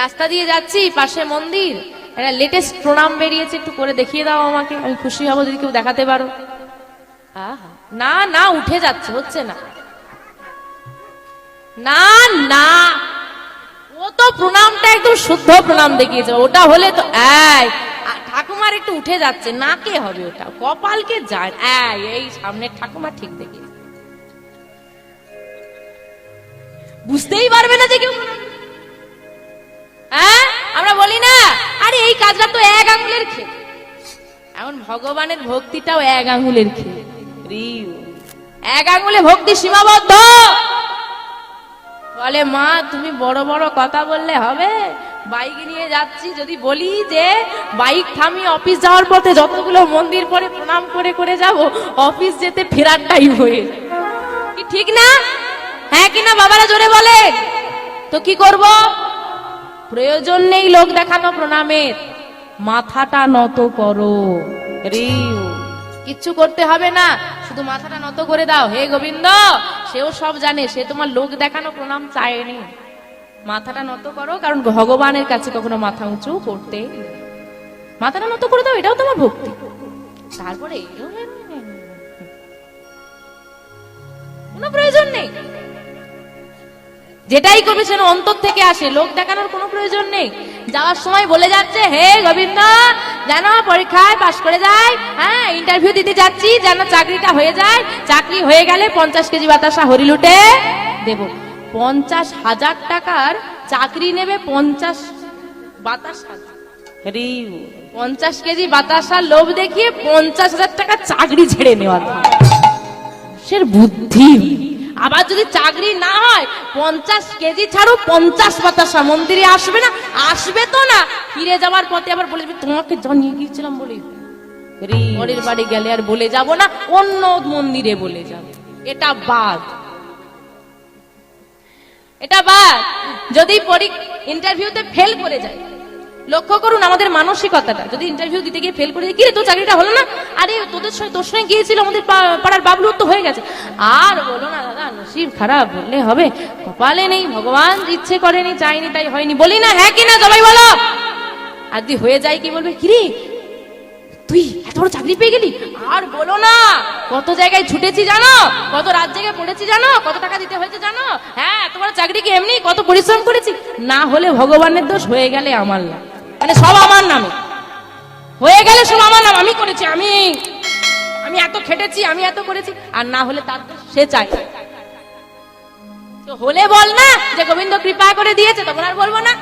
রাস্তা দিয়ে যাচ্ছি, পাশে মন্দির। একটা লেটেস্ট প্রণাম বেরিয়েছে, একটু করে দেখিয়ে দাও আমাকে। আমি খুশি হব যদি কেউ দেখাতে পারো। না না, উঠে যাচ্ছে, হচ্ছে না। না না। ও তো প্রণামটা একদম শুদ্ধ প্রণাম দেখিয়েছে। ওটা হলে তো ঠাকুমার একটু উঠে যাচ্ছে। না, কে হবে ওটা? কপালকে যায়। এই সামনে ঠাকুমা ঠিক দেখিয়েছে। বুঝতেই পারবে না যে কেউ কাজটা তো এক আঙুলের খেল এখন ভগবানের ভক্তিটাও এক আঙুলের রিউ। এক আঙুলে ভক্তি সীমাবদ্ধ। বলে, মা, তুমি বড় বড় কথা বললে হবে। বাইক নিয়ে যাচ্ছি। যদি বলি যে বাইক থামিয়ে অফিস যাওয়ার পথে যতগুলো মন্দির পরে প্রণাম করে করে যাব, অফিস যেতে ফেরার টাইম হয়ে ঠিক না? হ্যাঁ কিনা বাবারা জোরে বলে। তো কি করব? প্রয়োজন নেই লোক দেখানো প্রণামের। মাথাটা নত করো। কিচ্ছু করতে হবে না। শুধু মাথাটা নত করে দাও। হে গোবিন্দ, সেও সব জানে, সে তোমার লোক দেখানো প্রণাম চায়নি। মাথাটা নত করো, কারণ ভগবানের কাছে কখনো মাথা উঁচু করতে মাথাটা নত করে দাও, এটাও তোমার ভক্তি। তারপরে। কোনো প্রয়োজন নেই। যেটাই করবে সেটা অন্তর থেকে আসে, লোক দেখানোর কোনো প্রয়োজন নেই। যাওয়ার সময় বলে যাচ্ছে, হে গোবিন্দ, যেন পরীক্ষায় পাশ করে যায় হ্যাঁ ইন্টারভিউ দিতে যাচ্ছি, যেন চাকরিটা হয়ে যায়, চাকরি হয়ে গেলে পঞ্চাশ কেজি বাতাসা হরিলুটে দেব। পঞ্চাশ হাজার টাকার চাকরি নেবে পঞ্চাশ বাতাসা। পঞ্চাশ কেজি বাতাসা লোভ দেখিয়ে পঞ্চাশ হাজার টাকা চাকরি ছেড়ে নেওয়া। সের বুদ্ধি। আবার যদি চাকরি না হয় পঞ্চাশ কেজি ছাড়ো পঞ্চাশ বাতাসা মন্দিরে আসবে না? আসবে তো না। ফিরে যাওয়ার পথে আবার বলে যাবে, তোমাকে জানিয়ে গিয়েছিলাম বলে। পরের বাড়ি গেলে আর বলে যাব না অন্য মন্দিরে বলে যাব। এটা বাদ। এটা বাদ। যদি ইন্টারভিউতে ফেল করে যায় লক্ষ্য করুন আমাদের মানসিকতাটা। যদি ইন্টারভিউ দিতে গিয়ে ফেল করে কি রে তোর চাকরিটা হলো না? আরে, তোদের সঙ্গে তোর সঙ্গে গিয়েছিল আমাদের পাড়ার বাবলু তো হয়ে গেছে। আর বলো না, দাদা, নসিব খারাপ বললে হবে। কপালে নেই, ভগবান ইচ্ছে করেনি, চাইনি, তাই হয়নি। বলি না হ্যাঁ কি না সবাই বলো। আর যদি হয়ে যায়, কি বলবে? কিরে, তুই এত বড় চাকরি পেয়ে গেলি? আর বলো না, কত জায়গায় ছুটেছি জানো? কত রাত জায়গায় পড়েছি জানো? কত টাকা দিতে হয়েছে জানো? হ্যাঁ বড় চাকরি কি এমনি? কত পরিশ্রম করেছি? না হলে ভগবানের দোষ হয়ে গেলে আমার না মানে সব আমার নামে। হয়ে গেলে সব আমার নাম। আমি করেছি, আমি আমি এত খেটেছি, আমি এত করেছি, আর না হলে তার সে চাই হলে বল না যে গোবিন্দ কৃপা করে দিয়েছে, তখন আর বলব না।